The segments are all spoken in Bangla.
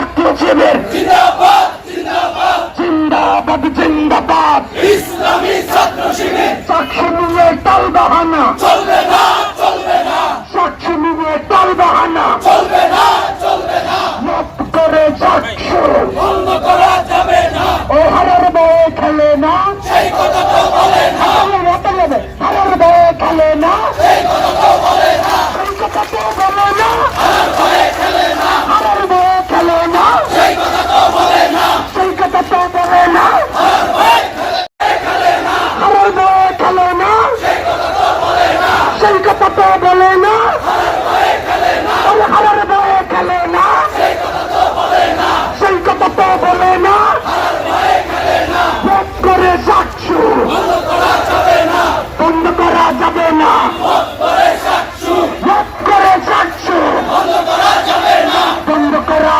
ছাত্র শিবির জিন্দাবাদ। জিন্দাবাদ ইসলামী ছাত্র শিবির। সাক্ষী নিয়ে টাল বাহানা। চলবে না চলবে টাল বাহানা।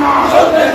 না